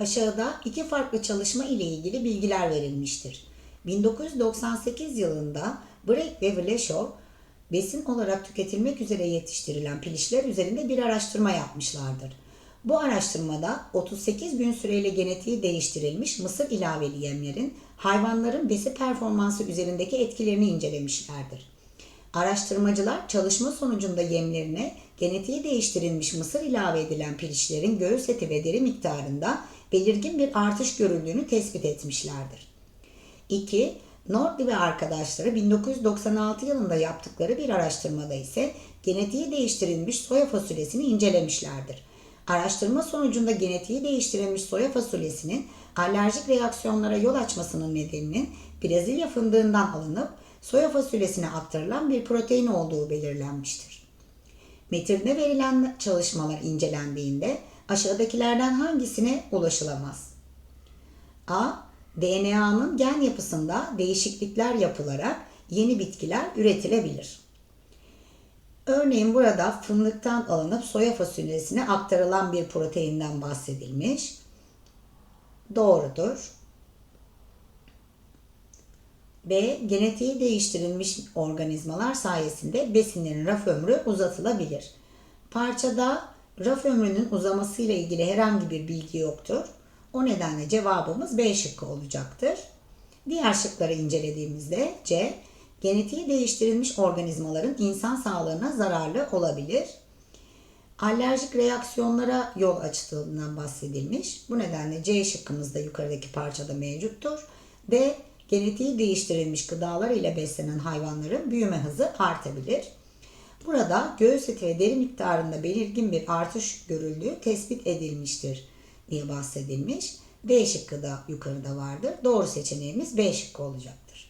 Aşağıda iki farklı çalışma ile ilgili bilgiler verilmiştir. 1998 yılında Break ve Vlasov besin olarak tüketilmek üzere yetiştirilen pilişler üzerinde bir araştırma yapmışlardır. Bu araştırmada 38 gün süreyle genetiği değiştirilmiş mısır ilaveli yemlerin hayvanların besi performansı üzerindeki etkilerini incelemişlerdir. Araştırmacılar çalışma sonucunda yemlerine genetiği değiştirilmiş mısır ilave edilen pirinçlerin göğüs eti ve deri miktarında belirgin bir artış görüldüğünü tespit etmişlerdir. 2. Nordli ve arkadaşları 1996 yılında yaptıkları bir araştırmada ise genetiği değiştirilmiş soya fasulyesini incelemişlerdir. Araştırma sonucunda genetiği değiştirilmiş soya fasulyesinin alerjik reaksiyonlara yol açmasının nedeninin Brezilya fındığından alınıp soya fasulyesine aktarılan bir protein olduğu belirlenmiştir. Metinde verilen çalışmalar incelendiğinde aşağıdakilerden hangisine ulaşılamaz? A. DNA'nın gen yapısında değişiklikler yapılarak yeni bitkiler üretilebilir. Örneğin burada fındıktan alınıp soya fasulyesine aktarılan bir proteinden bahsedilmiş. Doğrudur. B. Genetiği değiştirilmiş organizmalar sayesinde besinlerin raf ömrü uzatılabilir. Parçada raf ömrünün uzamasıyla ilgili herhangi bir bilgi yoktur. O nedenle cevabımız B şıkkı olacaktır. Diğer şıkları incelediğimizde C. Genetiği değiştirilmiş organizmaların insan sağlığına zararlı olabilir. Alerjik reaksiyonlara yol açtığından bahsedilmiş. Bu nedenle C şıkkımız da yukarıdaki parçada mevcuttur. D. Genetiği değiştirilmiş gıdalar ile beslenen hayvanların büyüme hızı artabilir. Burada göğüs eti ve deri miktarında belirgin bir artış görüldüğü tespit edilmiştir diye bahsedilmiş. B şıkkı da yukarıda vardır. Doğru seçeneğimiz B şıkkı olacaktır.